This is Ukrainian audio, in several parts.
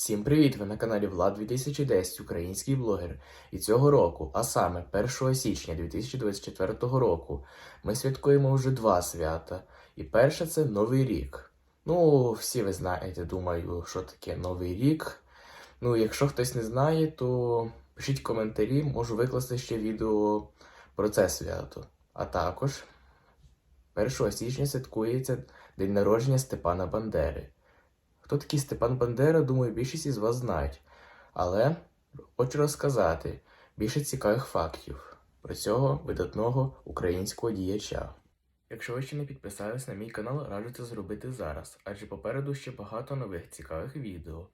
Всім привіт! Ви на каналі Влад 2010, український блогер. І цього року, а саме 1 січня 2024 року, ми святкуємо вже два свята. І перше це Новий рік. Ну, всі ви знаєте, думаю, що таке Новий рік. Ну, якщо хтось не знає, то пишіть коментарі, можу викласти ще відео про це свято. А також 1 січня святкується день народження Степана Бандери. Хто такий Степан Бандера, думаю, більшість із вас знають. Але хочу розказати більше цікавих фактів про цього видатного українського діяча. Якщо ви ще не підписались на мій канал, раджу це зробити зараз, адже попереду ще багато нових цікавих відео.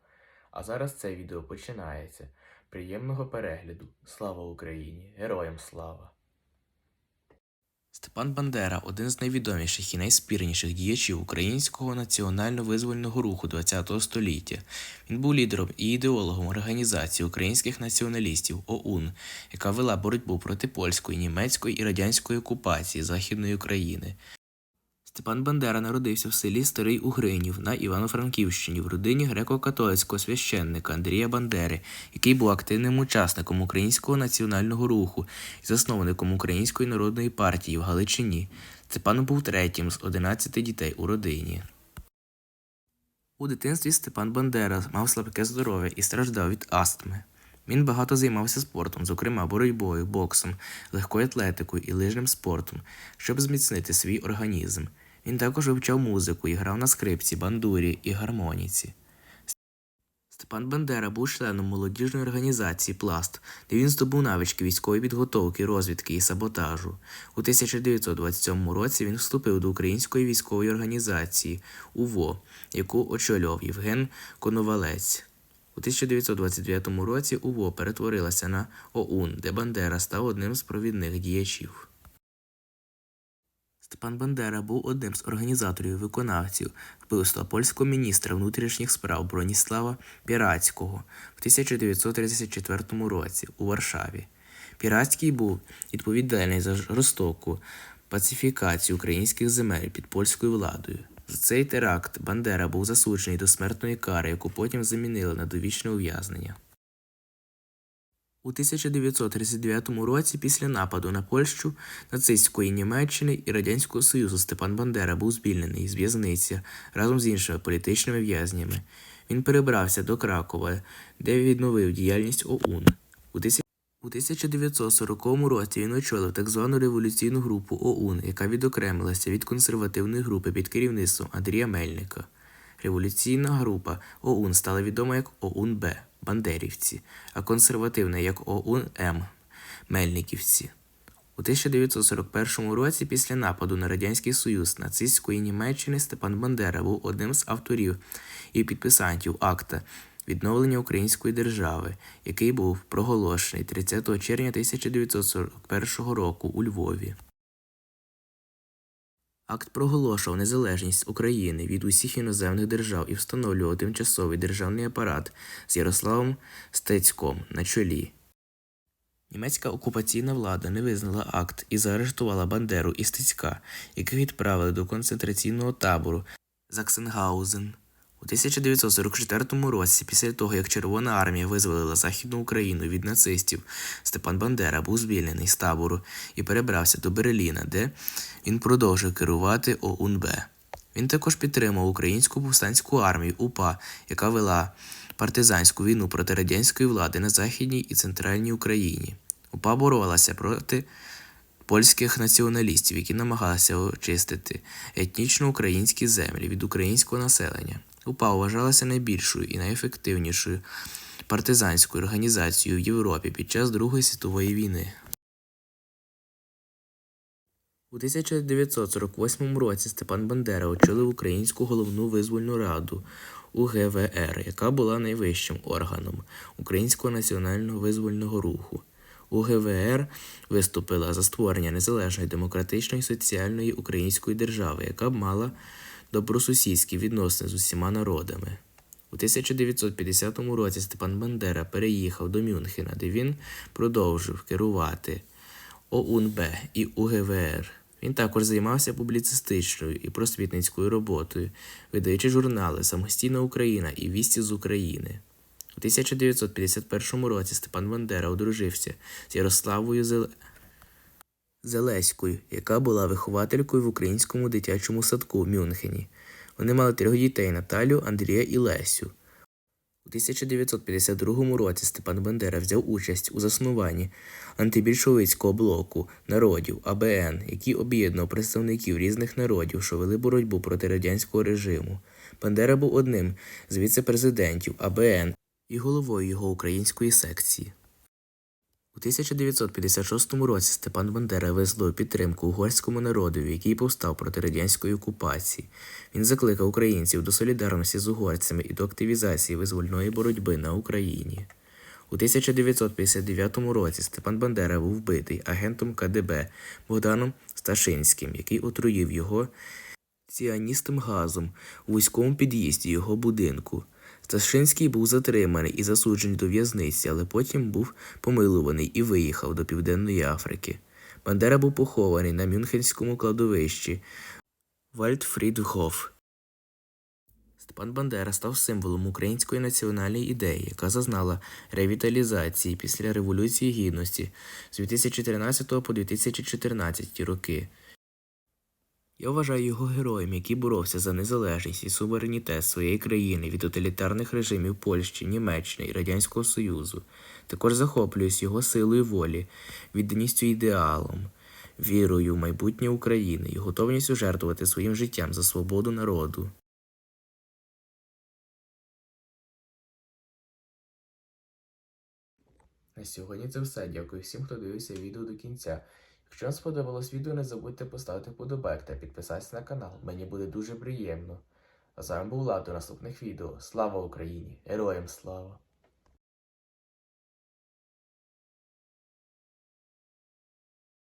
А зараз це відео починається. Приємного перегляду! Слава Україні! Героям слава! Степан Бандера один з найвідоміших і найспірніших діячів українського національно-визвольного руху ХХ століття. Він був лідером і ідеологом організації українських націоналістів ОУН, яка вела боротьбу проти польської, німецької і радянської окупації Західної України. Степан Бандера народився в селі Старий Угринів на Івано-Франківщині в родині греко-католицького священника Андрія Бандери, який був активним учасником українського національного руху і засновником Української народної партії в Галичині. Степан був третім з 11 дітей у родині. У дитинстві Степан Бандера мав слабке здоров'я і страждав від астми. Він багато займався спортом, зокрема боротьбою, боксом, легкою атлетикою і лижним спортом, щоб зміцнити свій організм. Він також вивчав музику і грав на скрипці, бандурі і гармоніці. Степан Бандера був членом молодіжної організації Пласт, де він здобув навички військової підготовки, розвідки і саботажу. У 1927 році він вступив до Української військової організації УВО, яку очолював Євген Коновалець. У 1929 році УВО перетворилася на ОУН, де Бандера став одним з провідних діячів. Степан Бандера був одним з організаторів виконавців вбивства польського міністра внутрішніх справ Броніслава Пірацького в 1934 році у Варшаві. Пірацький був відповідальний за жорстоку пацифікацію українських земель під польською владою. За цей теракт Бандера був засуджений до смертної кари, яку потім замінили на довічне ув'язнення. У 1939 році, після нападу на Польщу, нацистської Німеччини і Радянського Союзу Степан Бандера був звільнений з в'язниці разом з іншими політичними в'язнями. Він перебрався до Кракова, де відновив діяльність ОУН. У 1940 році він очолив так звану революційну групу ОУН, яка відокремилася від консервативної групи під керівництвом Андрія Мельника. Революційна група ОУН стала відома як ОУН-Б Бандерівці, а консервативна як ОУН-М Мельниківці. У 1941 році, після нападу на Радянський Союз нацистської Німеччини, Степан Бандера був одним з авторів і підписантів акта відновлення української держави, який був проголошений 30 червня 1941 року у Львові. Акт проголошував незалежність України від усіх іноземних держав і встановлював тимчасовий державний апарат з Ярославом Стецьком на чолі. Німецька окупаційна влада не визнала акт і заарештувала Бандеру і Стецька, яких відправили до концентраційного табору Заксенгаузен. У 1944 році, після того як Червона армія визволила Західну Україну від нацистів, Степан Бандера був звільнений з табору і перебрався до Берліна, де він продовжив керувати ОУН-Б. Він також підтримав українську повстанську армію УПА, яка вела партизанську війну проти радянської влади на Західній і Центральній Україні. УПА боролася проти польських націоналістів, які намагалися очистити етнічно українські землі від українського населення. УПА вважалася найбільшою і найефективнішою партизанською організацією в Європі під час Другої світової війни. У 1948 році Степан Бандера очолив Українську головну визвольну раду УГВР, яка була найвищим органом Українського національного визвольного руху. УГВР виступила за створення незалежної демократичної соціальної української держави, яка б мала добросусідські відносини з усіма народами. У 1950 році Степан Бандера переїхав до Мюнхена, де він продовжив керувати ОУН-Б і УГВР. Він також займався публіцистичною і просвітницькою роботою, видаючи журнали Самостійна Україна і Вісті з України. У 1951 році Степан Бандера одружився з Ярославою Зеле... Зелеською, яка була вихователькою в українському дитячому садку в Мюнхені. Вони мали трьох дітей Наталю, Андрія і Лесю. У 1952 році Степан Бандера взяв участь у заснуванні антибільшовицького блоку народів АБН, який об'єднував представників різних народів, що вели боротьбу проти радянського режиму. Бандера був одним з віце-президентів АБН і головою його української секції. У 1956 році Степан Бандера висловив підтримку угорському народові, який повстав проти радянської окупації. Він закликав українців до солідарності з угорцями і до активізації визвольної боротьби на Україні. У 1959 році Степан Бандера був вбитий агентом КДБ Богданом Сташинським, який отруїв його ціаністим газом у вузькому під'їзді його будинку. Сташинський був затриманий і засуджений до в'язниці, але потім був помилуваний і виїхав до Південної Африки. Бандера був похований на Мюнхенському кладовищі Вальдфрідгоф. Степан Бандера став символом української національної ідеї, яка зазнала ревіталізації після Революції Гідності з 2013 по 2014 роки. Я вважаю його героєм, який боровся за незалежність і суверенітет своєї країни від тоталітарних режимів Польщі, Німеччини і Радянського Союзу. Також захоплююсь його силою волі, відданістю ідеалом, вірою в майбутнє України і готовністю жертвувати своїм життям за свободу народу. На сьогодні це все. Дякую всім, хто дивився відео до кінця. Якщо вам сподобалось відео, не забудьте поставити вподобайк та підписатися на канал. Мені буде дуже приємно. А з вами був Влад до наступних відео. Слава Україні! Героям слава!